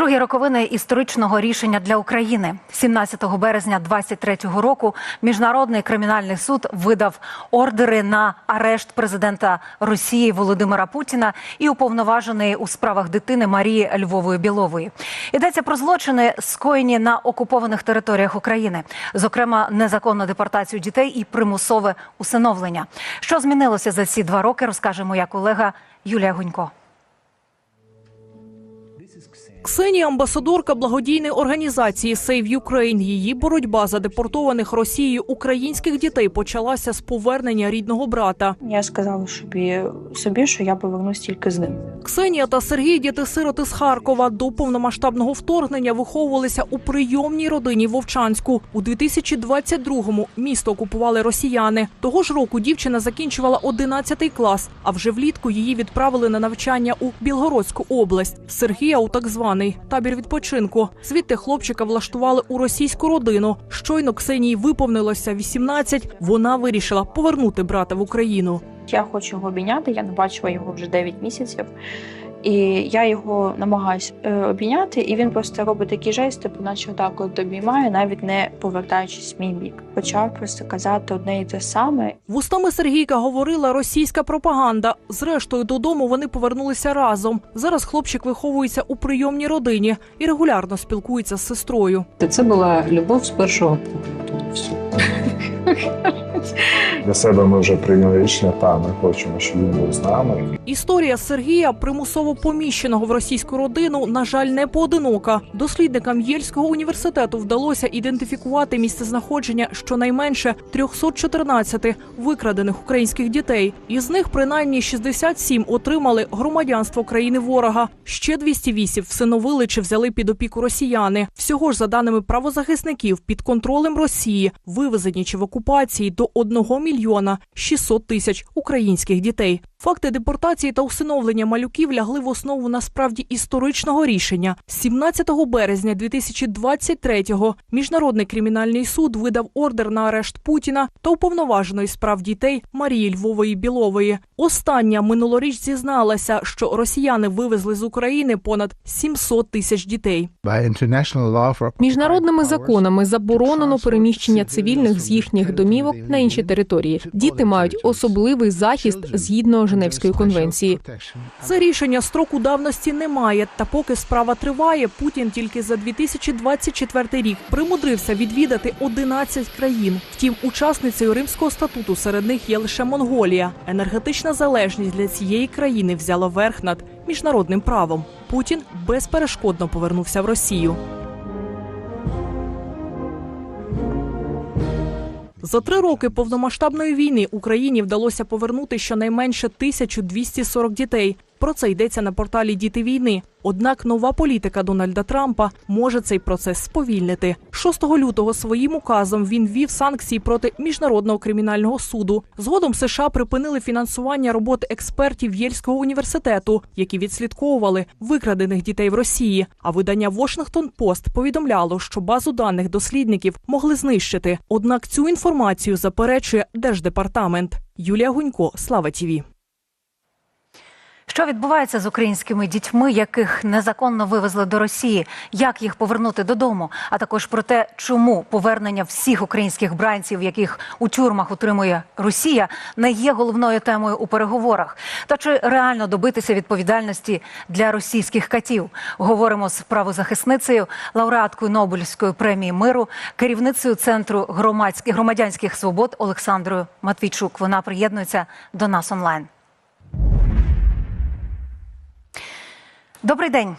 Другі роковини історичного рішення для України 17 березня 23-го року. Міжнародний кримінальний суд видав ордери на арешт президента Росії Володимира Путіна і уповноваженої у справах дитини Марії Львової Білової. Йдеться про злочини, скоєні на окупованих територіях України, зокрема незаконну депортацію дітей і примусове усиновлення. Що змінилося за ці два роки, розкаже моя колега Юлія Гунько. Ксенія амбасадорка благодійної організації Save Ukraine. Її боротьба за депортованих Росією українських дітей почалася з повернення рідного брата. Я сказала собі, собі, що я повернусь тільки з ним. Ксенія та Сергій діти-сироти з Харкова до повномасштабного вторгнення виховувалися у прийомній родині Вовчанську. У 2022-му місто окупували росіяни. Того ж року дівчина закінчувала 11 клас, а вже влітку її відправили на навчання у Білгородську область. Сергія у так званий табір відпочинку. Звідти хлопчика влаштували у російську родину. Щойно Ксенії виповнилося 18, Вона вирішила повернути брата в Україну. Я хочу його обійняти, я не бачила його вже 9 місяців. І я його намагаюся е, обійняти, і він просто робить такі жести, типу, наче так от обіймає, навіть не повертаючись в мій бік. Почав просто казати одне і те саме. Вустами Сергійка говорила російська пропаганда. Зрештою, додому вони повернулися разом. Зараз хлопчик виховується у прийомній родині і регулярно спілкується з сестрою. Це була любов з першого погляду. Для себе ми вже прийняли рішення, та ми хочемо, щоб він був з нами. Історія Сергія, примусово поміщеного в російську родину, на жаль, не поодинока. Дослідникам Єльського університету вдалося ідентифікувати місцезнаходження щонайменше 314 викрадених українських дітей. Із них принаймні 67 отримали громадянство країни ворога. Ще 208 всиновили чи взяли під опіку росіяни. Всього ж, за даними правозахисників, під контролем Росії вивезені чи в окупації до 1 мільйона 600 тисяч українських дітей. Факти депортації та усиновлення малюків лягли в основу насправді історичного рішення. 17 березня 2023-го Міжнародний кримінальний суд видав ордер на арешт Путіна та уповноваженої з прав дітей Марії Львової Білової. Остання минулоріч зізналася, що росіяни вивезли з України понад 700 тисяч дітей. Міжнародними законами заборонено переміщення цивільних з їхніх домівок на інші території. Діти мають особливий захист згідно Женевської конвенції. Це рішення строку давності немає. Та поки справа триває, Путін тільки за 2024 рік примудрився відвідати 11 країн. Втім, учасницею Римського статуту серед них є лише Монголія. Енергетична залежність для цієї країни взяла верх над міжнародним правом. Путін безперешкодно повернувся в Росію. За три роки повномасштабної війни Україні вдалося повернути щонайменше 1240 дітей. Про це йдеться на порталі Діти війни. Однак нова політика Дональда Трампа може цей процес сповільнити. 6 лютого своїм указом він ввів санкції проти міжнародного кримінального суду. Згодом США припинили фінансування роботи експертів Єльського університету, які відслідковували викрадених дітей в Росії. А видання Washington Post повідомляло, що базу даних дослідників могли знищити. Однак цю інформацію заперечує держдепартамент. Юлія Гунько, Слава Тіві. Що відбувається з українськими дітьми, яких незаконно вивезли до Росії? Як їх повернути додому? А також про те, чому повернення всіх українських бранців, яких у тюрмах утримує Росія, не є головною темою у переговорах. Та чи реально добитися відповідальності для російських катів? Говоримо з правозахисницею, лауреаткою Нобелівської премії миру, керівницею центру громадських громадянських свобод Олександрою Матвійчук. Вона приєднується до нас онлайн. Добрий день.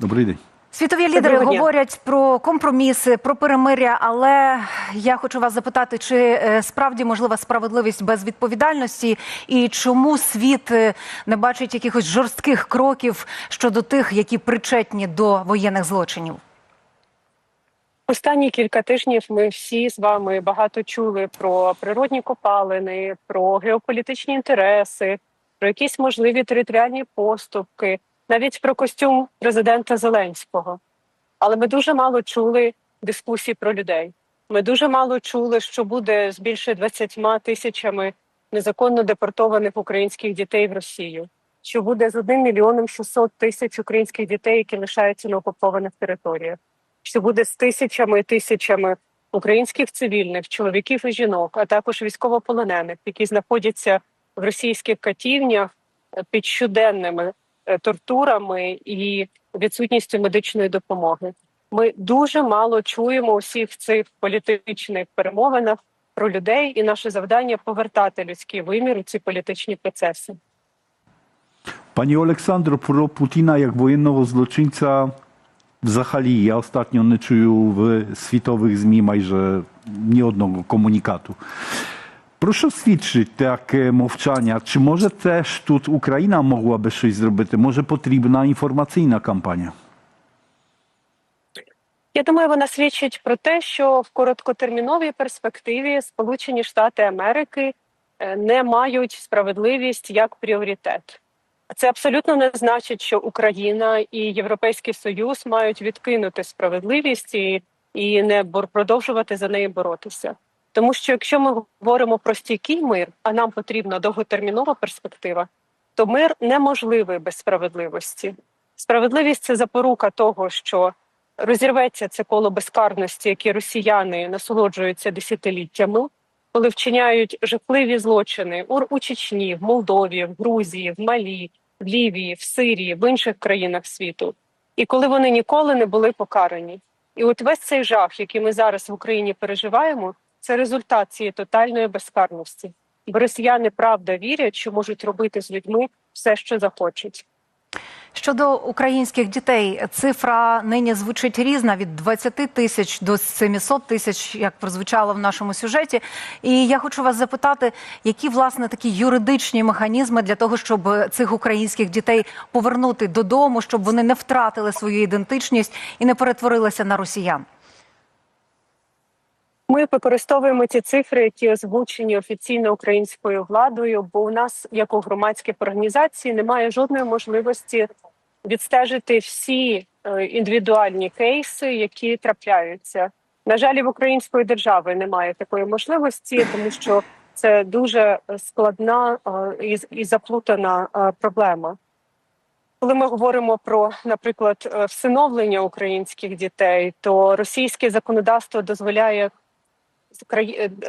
Добрий день. Світові лідери говорять про компроміси, про перемиря. Але я хочу вас запитати, чи е, справді можлива справедливість без відповідальності, і чому світ е, не бачить якихось жорстких кроків щодо тих, які причетні до воєнних злочинів? Останні кілька тижнів ми всі з вами багато чули про природні копалини, про геополітичні інтереси, про якісь можливі територіальні поступки, навіть про костюм президента Зеленського. Але ми дуже мало чули дискусій про людей. Ми дуже мало чули, що буде з більше 20 тисячами незаконно депортованих українських дітей в Росію. що буде з 1 мільйоном 600 тисяч українських дітей, які лишаються на окупованих територіях, що буде з тисячами і тисячами українських цивільних чоловіків і жінок, а також військовополонених, які знаходяться в російських катівнях е, під щоденними тортурами і відсутністю медичної допомоги. Ми дуже мало чуємо у всіх цих політичних перемовинах про людей, і наше завдання повертати людський вимір у ці політичні процеси. Пані Олександро, про Путіна як воєнного злочинця взагалі я ostatnio не чую в світових ЗМІ майже ні одного комунікату. Proszę свідчить таке мовчання. Чи може теж тут Україна могла би щось зробити? Може потрібна інформаційна кампанія? Я думаю, вона свідчить про те, що в короткотерміновій перспективі Сполучені Штати Америки е, не мають справедливість як пріоритет. Це абсолютно не значить, що Україна і Європейський Союз мають відкинути справедливість і, і не продовжувати за неї боротися. Тому що якщо ми говоримо про стійкий мир, а нам потрібна довготермінова перспектива, то мир неможливий без справедливості. Справедливість це запорука того, що розірветься це коло безкарності, які росіяни насолоджуються десятиліттями, коли вчиняють жахливі злочини у, Чечні, в Молдові, в Грузії, в Малі, в Лівії, в Сирії, в інших країнах світу, і коли вони ніколи не були покарані. І от весь цей жах, який ми зараз в Україні переживаємо, це результат цієї тотальної безкарності. Бо росіяни правда вірять, що можуть робити з людьми все, що захочуть. Щодо українських дітей, цифра нині звучить різна від 20 тисяч до 700 тисяч, як прозвучало в нашому сюжеті. І я хочу вас запитати, які власне такі юридичні механізми для того, щоб цих українських дітей повернути додому, щоб вони не втратили свою ідентичність і не перетворилися на росіян. Ми використовуємо ті цифри, які озвучені офіційно українською владою, бо у нас, як у громадських організацій, немає жодної можливості відстежити всі е, індивідуальні кейси, які трапляються. На жаль, в української держави немає такої можливості, тому що це дуже складна е, і, заплутана е, проблема. Коли ми говоримо про, наприклад, всиновлення українських дітей, то російське законодавство дозволяє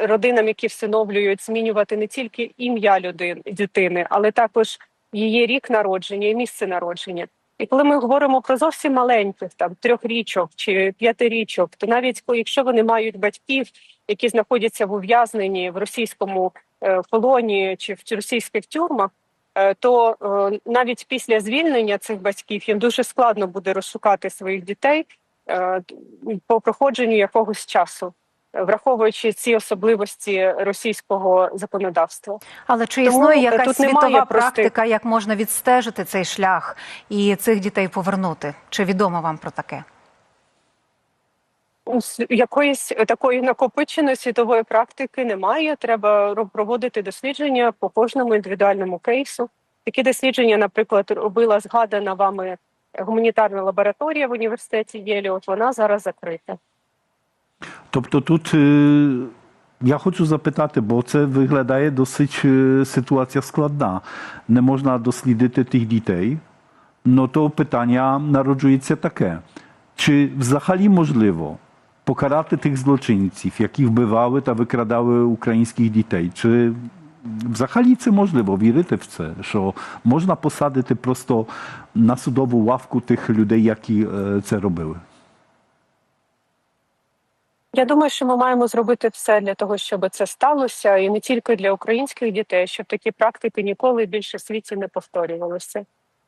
родинам, які всиновлюють, змінювати не тільки ім'я людини дитини, але також її рік народження і місце народження. І коли ми говоримо про зовсім маленьких, там трьохрічок чи п'ятирічок, то навіть якщо вони мають батьків, які знаходяться в ув'язненні в російському е, полоні чи в російських тюрмах, е, то е, навіть після звільнення цих батьків їм дуже складно буде розшукати своїх дітей е, по проходженню якогось часу враховуючи ці особливості російського законодавства. Але чи Тому, існує якась тут світова простих- практика, як можна відстежити цей шлях і цих дітей повернути? Чи відомо вам про таке? Якоїсь такої накопиченої світової практики немає. Треба проводити дослідження по кожному індивідуальному кейсу. Такі дослідження, наприклад, робила згадана вами гуманітарна лабораторія в університеті Єлі. От вона зараз закрита. Тобто тут е, я хочу запитати, бо це виглядає досить е, ситуація складна. Не можна дослідити тих дітей. Ну то питання народжується таке: чи взагалі можливо покарати тих злочинців, які вбивали та викрадали українських дітей? Чи взагалі це можливо вірити в це, що можна посадити просто на судову лавку тих людей, які е, це робили? Я думаю, що ми маємо зробити все для того, щоб це сталося, і не тільки для українських дітей, щоб такі практики ніколи більше в світі не повторювалися.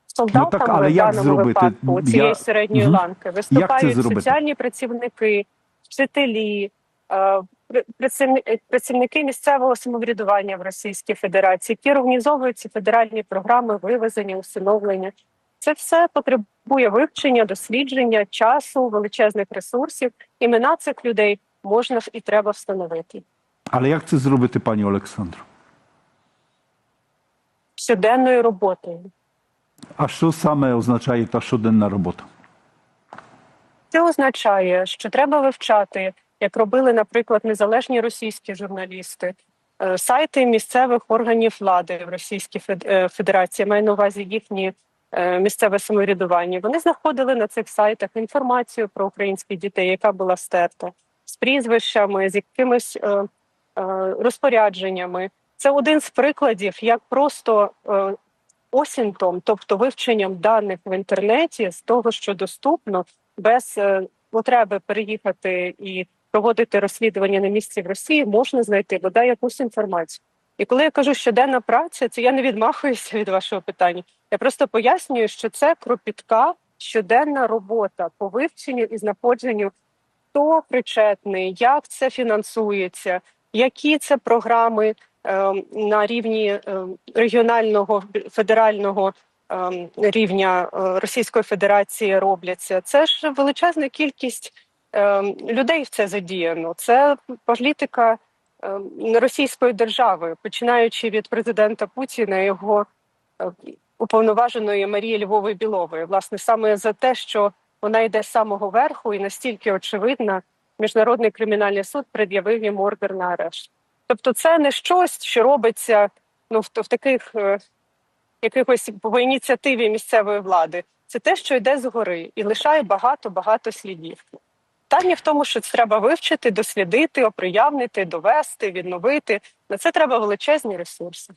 Солдатами Ну, так, але в як даному зробити? випадку цієї Я- середньої Мгм. ланки виступають соціальні працівники, вчителі, е, е, працівники місцевого самоврядування в Російській Федерації, які організовують ці федеральні програми вивезення, усиновлення. Це все потребує вивчення, дослідження, часу, величезних ресурсів. Імена цих людей можна і треба встановити Але як це зробити, пані Олександро? щоденною роботою. А що саме означає та щоденна робота? Це означає, що треба вивчати, як робили, наприклад, незалежні російські журналісти, е, сайти місцевих органів влади в Російській е, Федерації, маю на увазі їхні місцеве самоврядування. Вони знаходили на цих сайтах інформацію про українських дітей, яка була стерта, з прізвищами, з якимись е, е, розпорядженнями. Це один з прикладів, як просто е, осінтом, тобто вивченням даних в інтернеті з того, що доступно, без е, потреби переїхати і проводити розслідування на місці в Росії, можна знайти бодай якусь інформацію. І коли я кажу щоденна праця, це я не відмахуюся від вашого питання. Я просто пояснюю, що це кропітка щоденна робота по вивченню і знаходженню, хто причетний, як це фінансується, які це програми е, на рівні е, регіонального федерального е, рівня е, Російської Федерації робляться. Це ж величезна кількість е, людей в це задіяно. Це політика е, Російської держави, починаючи від президента Путіна, його е, уповноваженої Марії Львової Білової, власне, саме за те, що вона йде з самого верху і настільки очевидна, міжнародний кримінальний суд пред'явив їм ордер на арешт. Тобто, це не щось, що робиться ну в, в таких е, якихось по ініціативі місцевої влади. Це те, що йде згори, і лишає багато багато слідів. Питання в тому, що це треба вивчити, дослідити, оприявнити, довести, відновити. На це треба величезні ресурси.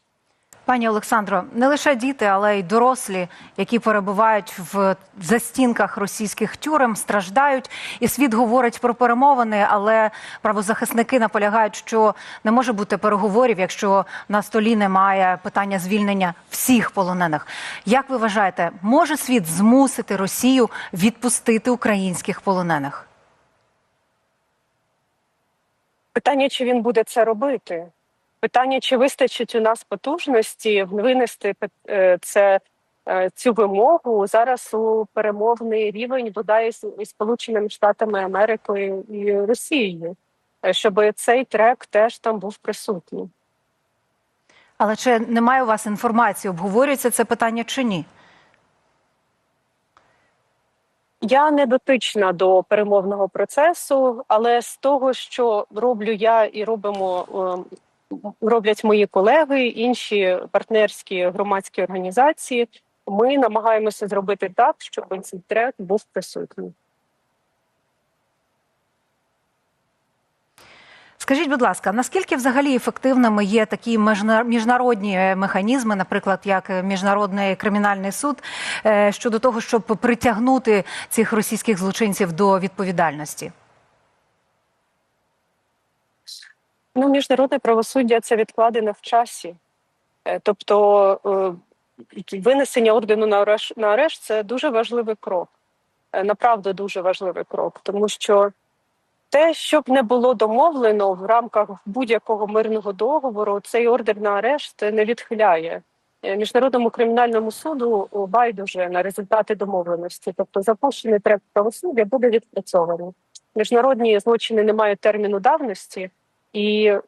Пані Олександро, не лише діти, але й дорослі, які перебувають в застінках російських тюрем, страждають. І світ говорить про перемовини, але правозахисники наполягають, що не може бути переговорів, якщо на столі немає питання звільнення всіх полонених. Як ви вважаєте, може світ змусити Росію відпустити українських полонених? Питання, чи він буде це робити? Питання, чи вистачить у нас потужності винести е, це е, цю вимогу зараз у перемовний рівень бодай із Сполученими Штатами Америки і Росією, е, щоб цей трек теж там був присутній. Але чи немає у вас інформації? Обговорюється це питання чи ні? Я не дотична до перемовного процесу, але з того, що роблю я і робимо е, роблять мої колеги, інші партнерські громадські організації, ми намагаємося зробити так, щоб цей трек був присутній. Скажіть, будь ласка, наскільки взагалі ефективними є такі міжнародні е, механізми, наприклад, як е, міжнародний кримінальний суд, е, щодо того, щоб притягнути цих російських злочинців до відповідальності? Ну, міжнародне правосуддя це відкладене в часі. Тобто винесення ордену на арешт, на арешт це дуже важливий крок. Направду дуже важливий крок, тому що те, щоб не було домовлено в рамках будь-якого мирного договору, цей ордер на арешт не відхиляє. Е, Міжнародному кримінальному суду байдуже на результати домовленості, тобто запущений трек правосуддя буде відпрацьований. Міжнародні злочини не мають терміну давності, і е,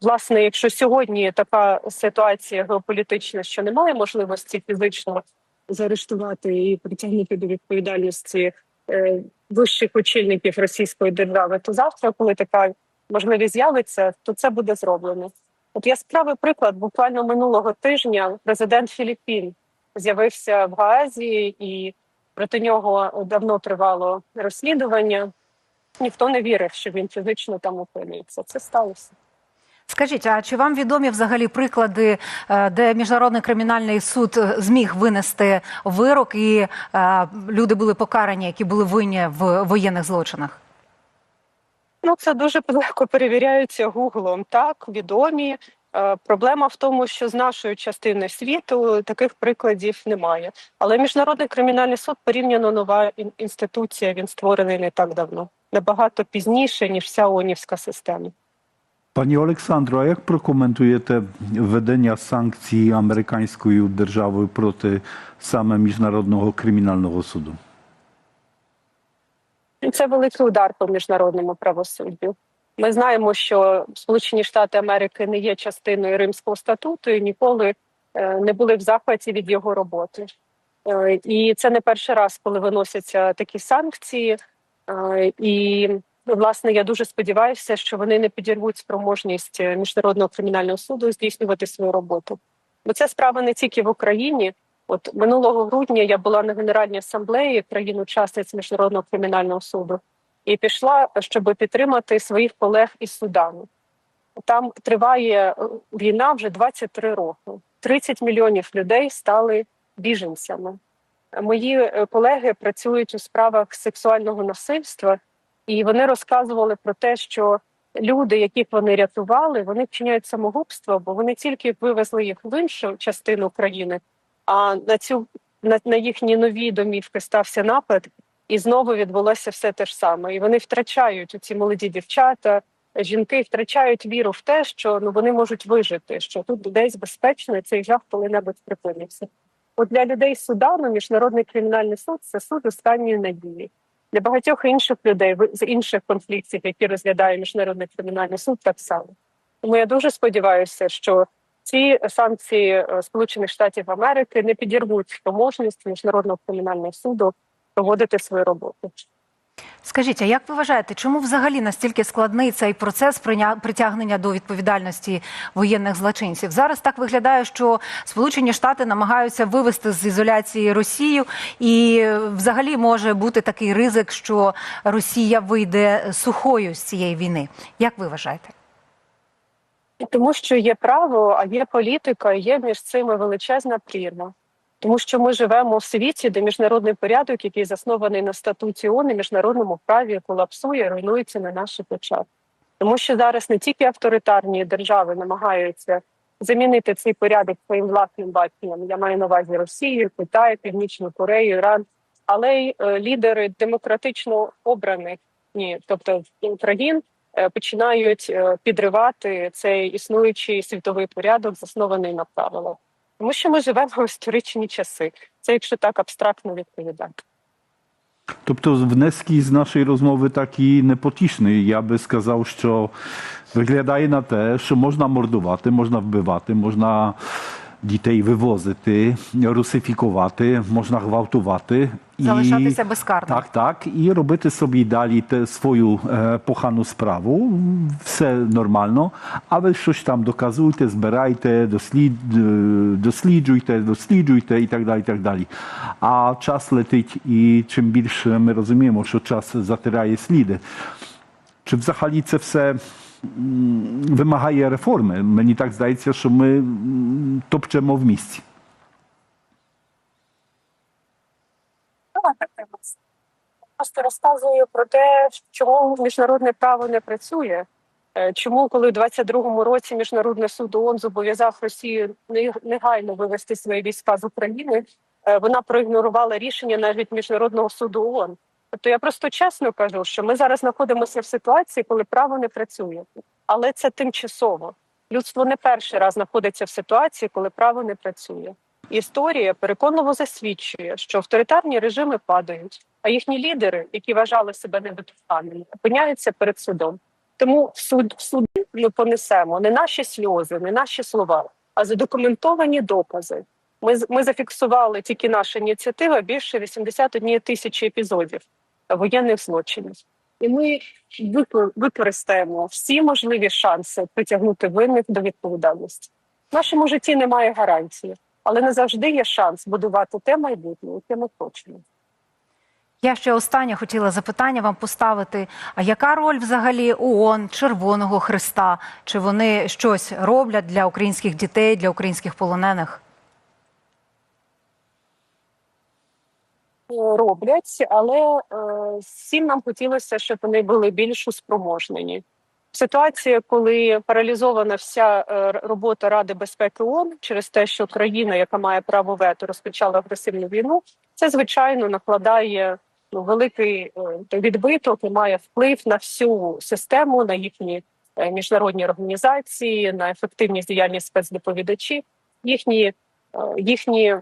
власне, якщо сьогодні така ситуація геополітична, що немає можливості фізично заарештувати і притягнути до відповідальності е, вищих очільників Російської держави, то завтра, коли така можливість з'явиться, то це буде зроблено. От я справи приклад буквально минулого тижня президент Філіппін з'явився в Гаазі, і проти нього давно тривало розслідування. Ніхто не вірив, що він фізично там опиниться. Це сталося. Скажіть, а чи вам відомі взагалі приклади, е, де міжнародний кримінальний суд е, зміг винести вирок, і е, люди були покарані, які були винні в воєнних злочинах? Ну, це дуже легко перевіряється гуглом. Так, відомі. Проблема в тому, що з нашої частини світу таких прикладів немає. Але міжнародний кримінальний суд порівняно нова інституція. Він створений не так давно, набагато пізніше ніж вся ООНівська система. Panie Aleksandro, a jak prokomentujete wydania sankcji amerykańskiej держави проти саме Міжнародного кримінального суду? Це великий удар по міжнародному правосуддю. Ми знаємо, що Сполучені Штати Америки не є частиною Римського статуту і ніколи не були в захваті від його роботи. І це не перший раз, коли виносяться такі санкції. Е, І власне, я дуже сподіваюся, що вони не підірвуть спроможність е, міжнародного кримінального суду здійснювати свою роботу. Бо це справа не тільки в Україні. От минулого грудня я була на Генеральній асамблеї країн-учасниць міжнародного кримінального суду і пішла, щоб підтримати своїх колег із Судану. Там триває е, війна вже 23 роки. 30 мільйонів людей стали біженцями. Мої е, колеги працюють у справах сексуального насильства, і вони розказували про те, що люди, яких вони рятували, вони вчиняють самогубство, бо вони тільки вивезли їх в іншу частину країни, а на цю на, на їхні нові домівки стався напад, і знову відбулося все те ж саме. І вони втрачають ці молоді дівчата, жінки втрачають віру в те, що ну вони можуть вижити, що тут десь безпечно і цей жах коли-небудь припинився. От для людей Судану міжнародний кримінальний суд це суд останньої надії. Для багатьох інших людей з інших конфліктів, які розглядає міжнародний кримінальний суд, так само. Тому я дуже сподіваюся, що ці санкції е, Сполучених Штатів Америки не підірвуть спроможність міжнародного кримінального суду проводити свою роботу. Скажіть, а як ви вважаєте, чому взагалі настільки складний цей процес притягнення до відповідальності воєнних злочинців? Зараз так виглядає, що Сполучені Штати намагаються вивести з ізоляції Росію, і е, взагалі може бути такий ризик, що Росія вийде сухою з цієї війни. Як ви вважаєте? Тому що є право, а є політика, є між цими величезна прірва. Тому що ми живемо в світі, де міжнародний порядок, який заснований на статуті ООН і міжнародному праві, колапсує, руйнується на наших очах. Тому що зараз не тільки авторитарні держави намагаються замінити цей порядок своїм власним баченням. Я маю на увазі Росію, Китай, Північну Корею, Іран, але й е, лідери демократично обраних, ні, тобто країн, е, починають е, підривати цей існуючий світовий порядок, заснований на правилах. Тому що ми живемо в історичні часи. Це якщо так абстрактно відповідати. Тобто внески з нашої розмови такі непотішні. Я би сказав, що виглядає на те, що можна мордувати, можна вбивати, можна дітей вивозити, русифікувати, можна гвалтувати. Залишатися безкарним. Так, так. І робити собі далі те, свою е, погану справу. Все нормально. А ви щось там доказуйте, збирайте, дослід, е, досліджуйте, досліджуйте і так далі. і так далі. А час летить, і чим більше ми розуміємо, що час затирає сліди. Чи взагалі це все вимагає реформи? Мені так здається, що ми топчемо в місці. Просто розказую про те, чому міжнародне право не працює. Е, Чому, коли у 22-му році міжнародний суд ООН зобов'язав Росію негайно вивести свої війська з України, е, вона проігнорувала рішення навіть міжнародного суду ООН. Тобто я просто чесно кажу, що ми зараз знаходимося в ситуації, коли право не працює, але це тимчасово. Людство не перший раз знаходиться в ситуації, коли право не працює. Історія переконливо засвідчує, що авторитарні режими падають, а їхні лідери, які вважали себе недоторканними, опиняються перед судом. Тому в суд в суди ми понесемо не наші сльози, не наші слова, а задокументовані докази. Ми ми зафіксували тільки наша ініціатива більше 81 тисячі епізодів воєнних злочинів. І ми використаємо всі можливі шанси притягнути винних до відповідальності. В нашому житті немає гарантії, але не завжди є шанс будувати те майбутнє, яке ми хочемо. Я ще останнє хотіла запитання вам поставити. А яка роль взагалі ООН, Червоного Христа? Чи вони щось роблять для українських дітей, для українських полонених? Роблять, але е, всім нам хотілося, щоб вони були більш успроможнені. Ситуація, коли паралізована вся е, робота Ради безпеки ООН через те, що країна, яка має право вето, розпочала агресивну війну, це звичайно накладає ну, великий е, відбиток і має вплив на всю систему, на їхні е, міжнародні організації, на ефективність діяльність спецдоповідачів, їхні, їхні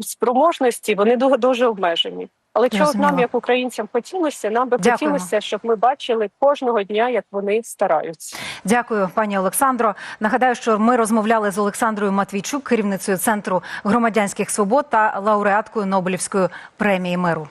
спроможності вони дуже, дуже обмежені. Але чого б нам, як українцям, хотілося, нам би Дякуємо. хотілося, щоб ми бачили кожного дня, як вони стараються. Дякую, пані Олександро. Нагадаю, що ми розмовляли з Олександрою Матвійчук, керівницею центру громадянських свобод та лауреаткою Нобелівської премії миру.